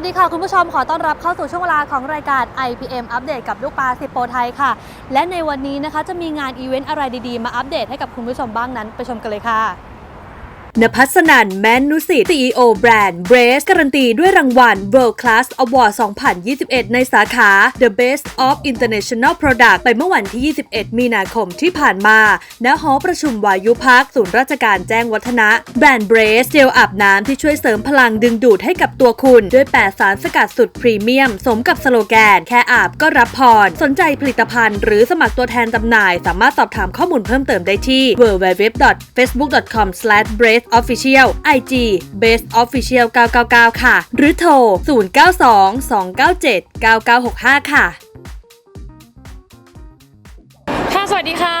วัสดีค่ะ คุณผู้ชมขอต้อนรับเข้าสู่ช่วงเวลาของรายการ IPM อัปเดตกับลูกปลาสิโปรไทยค่ะ และในวันนี้นะคะจะมีงานอีเวนต์อะไรดีๆ มาอัปเดตให้กับคุณผู้ชมบ้างนั้น ไปชมกันเลยค่ะ นภัสนันแมนนุสิต CEO แบรนด์ Brace การันตีด้วยรางวัล World Class Award 2021 ในสาขา The Best of International Product ไปเมื่อวันที่ 21 มีนาคมที่ผ่านมาณหอประชุมวายุพักศูนย์ราชการแจ้งวัฒนะ แบรนด์ Brace เจลอาบน้ำที่ช่วยเสริมพลังดึงดูดให้กับตัวคุณ ด้วย 8 สารสกัดสุดพรีเมียม สมกับสโลแกน แค่อาบก็รับพร สนใจผลิตภัณฑ์ หรือสมัครตัวแทนจำหน่าย สามารถสอบถามข้อมูลเพิ่มเติมได้ที่ Official IG base official 999 ค่ะ หรือโทร 092 297 9965 ค่ะ ค่ะ สวัสดีค่ะ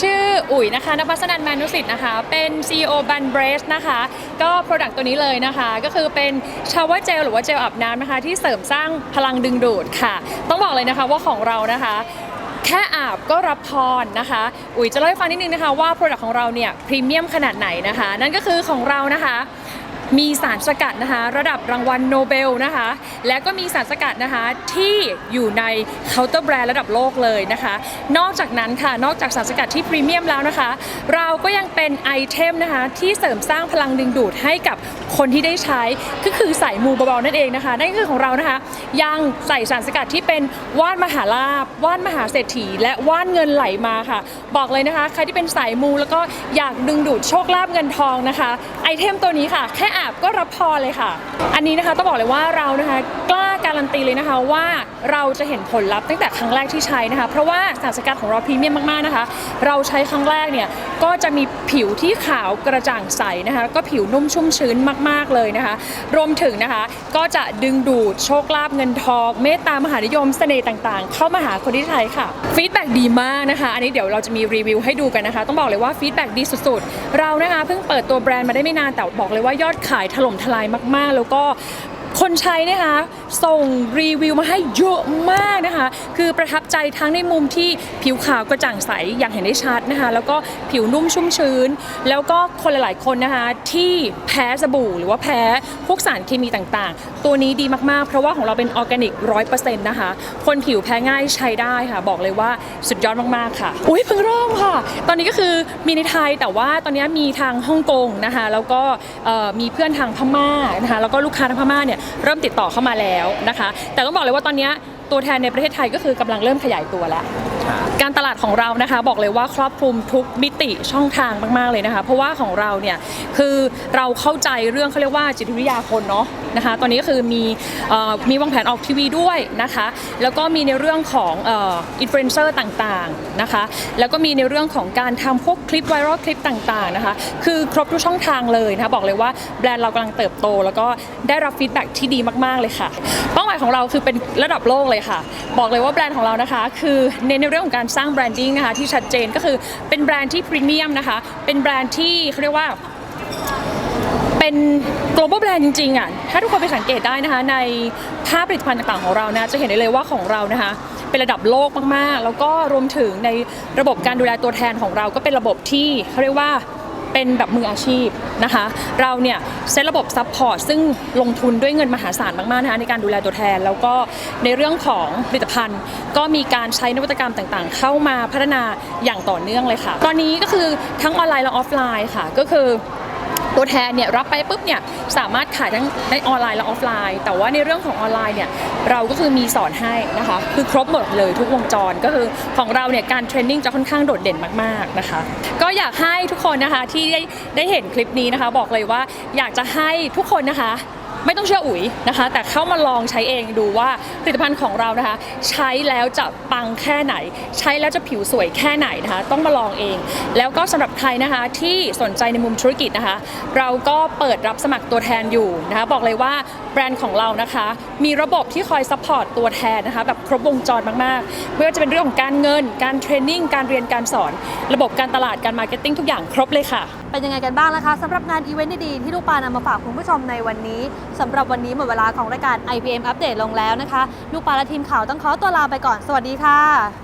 ชื่ออุ๋ยนะคะนภัสนันแมนุสิตนะคะ เป็น CEO บันเบรสนะคะ ก็ Product ตัวนี้เลยนะคะ ก็คือเป็นชาวเวอร์เจลหรือว่าเจลอาบน้ำนะคะ ที่เสริมสร้างพลังดึงดูดค่ะ ต้องบอกเลยนะคะว่าของเรานะคะ แค่อาบก็รับพรนะคะ อุ๋ยจะเล่าให้ฟังนิดนึงนะคะว่าโปรดักต์ของเราเนี่ยพรีเมียมขนาดไหนนะคะ นั่นก็คือของเรานะคะ มีสารสกัดนะคะ ระดับรางวัลโนเบลนะคะ และก็มีสารสกัดนะคะที่อยู่ในเคาน์เตอร์แบรนด์ระดับโลกเลยนะคะ นอกจากนั้นค่ะนอกจากสารสกัดที่พรีเมียมแล้วนะคะ เราก็ยังเป็นไอเทมนะคะ ที่เสริมสร้างพลังดึงดูดให้กับคนที่ได้ใช้ก็คือสายมูเบาๆนั่นเองนะคะนั่นคือของเรานะคะ ยังใส่สารสกัดที่เป็นว่านมหาลาบว่านมหาเศรษฐี และว่านเงินไหลมาค่ะ บอกเลยนะคะ ใครที่เป็นสายมูแล้วก็อยากดึงดูดโชคลาภเงินทองนะคะ ไอเทมตัวนี้ค่ะแค่อาบก็รับพอเลยค่ะ อันนี้นะคะต้องบอกเลยว่าเรานะคะกล้า ตีเลยนะคะว่าเราจะเห็นผลลัพธ์ตั้งแต่ครั้งแรกที่ใช้นะคะ เพราะว่าสารสกัดของเราพรีเมียมมากๆนะคะ เราใช้ครั้งแรกเนี่ยก็จะมีผิวที่ขาวกระจ่างใสนะคะ ก็ผิวนุ่มชุ่มชื้นมากๆเลยนะคะ รวมถึงนะคะก็จะดึงดูดโชคลาภเงินทอง เมตตามหานิยมเสน่ห์ต่างๆ เข้ามาหาคนที่ใช้ค่ะฟีดแบ็ดีมากนะคะ อันนี้เดี๋ยวเราจะมีรีวิวให้ดูกันนะคะ ต้องบอกเลยว่าฟีดแบ็ดีสุดๆ เรานะคะเพิ่งเปิดตัวแบรนด์มาได้ไม่นานแต่บอกเลยว่ายอดขายถล่มทลายมากๆ แล้วก็ คนใช้นะคะ ส่งรีวิวมาให้เยอะมากนะคะ คือประทับใจทั้งในมุมที่ผิวขาวกระจ่างใสอย่างเห็นได้ชัดนะคะ แล้วก็ผิวนุ่มชุ่มชื้น แล้วก็คนหลายๆคนนะคะ ที่แพ้สบู่หรือว่าแพ้พวกสารเคมีต่างๆ ตัวนี้ดีมากๆ เพราะว่าของเราเป็นออร์แกนิกร้อยเปอร์เซ็นต์นะคะ คนผิวแพ้ง่ายใช้ได้ค่ะ บอกเลยว่าสุดยอดมากๆค่ะ อุ้ยเพิ่งเริ่มค่ะ ตอนนี้ก็คือมีในไทยแต่ว่าตอนนี้มีทางฮ่องกงนะคะ แล้วก็มีเพื่อนทางพม่านะคะ แล้วก็ลูกค้าทางพม่าเนี่ยเริ่มติดต่อเข้ามาแล้วนะคะ แต่ต้องบอกเลยว่าตอนนี้ตัวแทนในประเทศไทยก็คือกำลังเริ่มขยายตัวแล้ว การตลาดของเรานะคะบอกเลยว่าครอบคลุมทุกมิติช่องทางมาก ๆ เลยนะคะ เพราะว่าของเราเนี่ยคือเราเข้าใจเรื่องเขาเรียกว่าจิตวิทยาคนเนาะนะคะ ตอนนี้ก็คือมีออมีวางแผนออกทีวีด้วยนะคะ แล้วก็มีในเรื่องของอินฟลูเอนเซอร์ต่างๆนะคะ แล้วก็มีในเรื่องของการทำพวกคลิปไวรัลคลิปต่างๆนะคะ คือครบทุกช่องทางเลยนะคะบอกเลยว่าแบรนด์เรากำลังเติบโต แล้วก็ได้รับฟีดแบ็กที่ดีมากๆเลยค่ะ เป้าหมายของเราคือเป็นระดับโลกเลยค่ะ บอกเลยว่าแบรนด์ของเรานะคะ คือเน้นในรื่องของการสร้างแบรนดิ้งนะคะที่ชัดเจนก็คือเป็นแบรนด์ที่พรีเมียมนะคะ เป็นแบรนด์ที่เขาเรียกว่าเป็น global brand จริงๆอะถ้าทุกคนไปสังเกตได้นะคะ ในภาพผลิตภัณฑ์ต่างๆของเรานะจะเห็นได้เลยว่าของเรานะคะเป็นระดับโลกมากๆ แล้วก็รวมถึงในระบบการดูแลตัวแทนของเราก็เป็นระบบที่เขาเรียกว่า เป็นแบบมืออาชีพนะคะ เราเนี่ยเซตระบบซัพพอร์ตซึ่งลงทุนด้วยเงินมหาศาลมากๆนะคะในการดูแลตัวแทน แล้วก็ในเรื่องของผลิตภัณฑ์ ก็มีการใช้นวัตกรรมต่างๆ เข้ามาพัฒนาอย่างต่อเนื่องเลยค่ะ ตอนนี้ก็คือทั้งออนไลน์และออฟไลน์ค่ะก็คือ ตัวแทนเนี่ยรับไปปุ๊บเนี่ยสามารถขายทั้งในออนไลน์และออฟไลน์ แต่ว่าในเรื่องของออนไลน์เนี่ยเราก็คือมีสอนให้นะคะคือครบหมดเลยทุกวงจรก็คือของเราเนี่ยการเทรนนิ่งจะค่อนข้างโดดเด่นมากๆนะคะก็อยากให้ทุกคนนะคะที่ได้ได้เห็นคลิปนี้นะคะ บอกเลยว่าอยากจะให้ทุกคนนะคะ ไม่ต้องเชื่ออุ๋ยนะคะ แต่เข้ามาลองใช้เองดูว่าผลิตภัณฑ์ของเรานะคะ ใช้แล้วจะปังแค่ไหน ใช้แล้วจะผิวสวยแค่ไหนนะคะ ต้องมาลองเอง แล้วก็สำหรับใครนะคะที่สนใจในมุมธุรกิจนะคะ เราก็เปิดรับสมัครตัวแทนอยู่นะคะบอกเลยว่าแบรนด์ของเรานะคะ มีระบบที่คอยซัพพอร์ตตัวแทนนะคะแบบครบวงจรมากๆไม่ว่าจะเป็นเรื่องของการเงิน การเทรนนิ่งการเรียนการสอน ระบบการตลาดการมาร์เก็ตติ้งทุกอย่างครบเลยค่ะ เป็นยังไงกันบ้างนะคะสำหรับงานอีเวนต์ดีๆที่ลูกปลานำมาฝากคุณผู้ชมในวันนี้สำหรับวันนี้หมดเวลาของรายการ IPM อัปเดตลงแล้วนะคะ ลูกปลาและทีมข่าวต้องขอตัวลาไปก่อนสวัสดีค่ะ